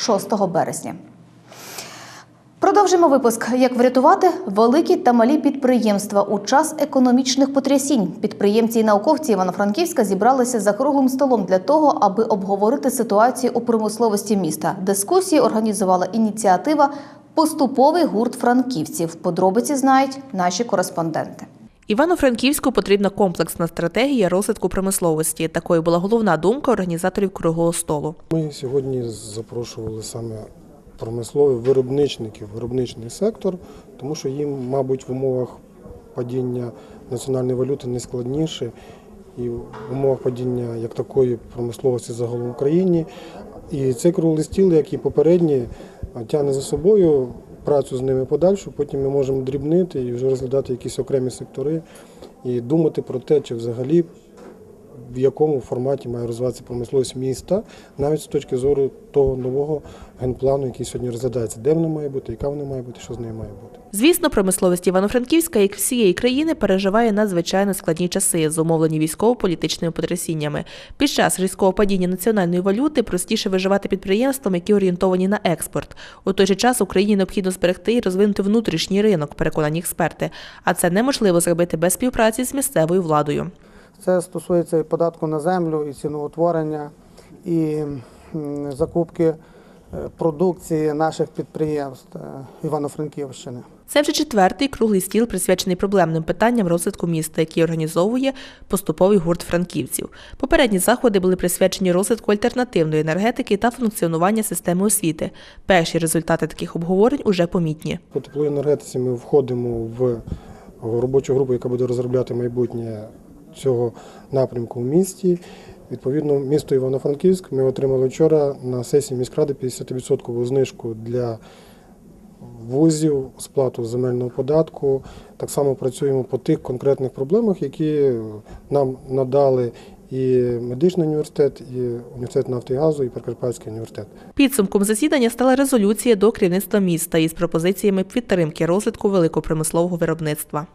6 березня. Продовжимо випуск. Як врятувати великі та малі підприємства у час економічних потрясінь. Підприємці і науковці Івано-Франківська зібралися за круглим столом для того, аби обговорити ситуацію у промисловості міста. Дискусії організувала ініціатива Поступовий гурт франківців. Подробиці знають наші кореспонденти. Івано-Франківську потрібна комплексна стратегія розвитку промисловості. Такою була головна думка організаторів круглого столу. Ми сьогодні запрошували саме промислових виробничників, виробничний сектор, тому що їм, мабуть, в умовах падіння національної валюти найскладніше і в умовах падіння як такої промисловості загалом в Україні. І цей круглий стіл, як і попередні, тягне за собою працю з ними подальшу. Потім ми можемо дрібнити і вже розглядати якісь окремі сектори і думати про те, чи взагалі в якому форматі має розвиватися промисловість міста, навіть з точки зору того нового генплану, який сьогодні розглядається, де вона має бути, яка вона має бути, що з нею має бути. Звісно, промисловість Івано-Франківська, як всієї країни, переживає надзвичайно складні часи, зумовлені військово-політичними потрясіннями. Під час різкого падіння національної валюти простіше виживати підприємствам, які орієнтовані на експорт. У той же час Україні необхідно зберегти і розвинути внутрішній ринок, переконані експерти. А це неможливо зробити без співпраці з місцевою владою. Це стосується і податку на землю, і ціноутворення, і закупки е, продукції наших підприємств е, Івано-Франківщини. Це вже четвертий круглий стіл, присвячений проблемним питанням розвитку міста, який організовує поступовий гурт франківців. Попередні заходи були присвячені розвитку альтернативної енергетики та функціонування системи освіти. Перші результати таких обговорень уже помітні. По тепловій енергетиці ми входимо в робочу групу, яка буде розробляти майбутнє цього напрямку в місті. Відповідно, місто Івано-Франківськ ми отримали вчора на сесії міськради 50% знижку для вузів, сплату земельного податку. Так само працюємо по тих конкретних проблемах, які нам надали і медичний університет, і університет нафти і газу, і Прикарпатський університет. Підсумком засідання стала резолюція до керівництва міста із пропозиціями підтримки розвитку великопромислового виробництва.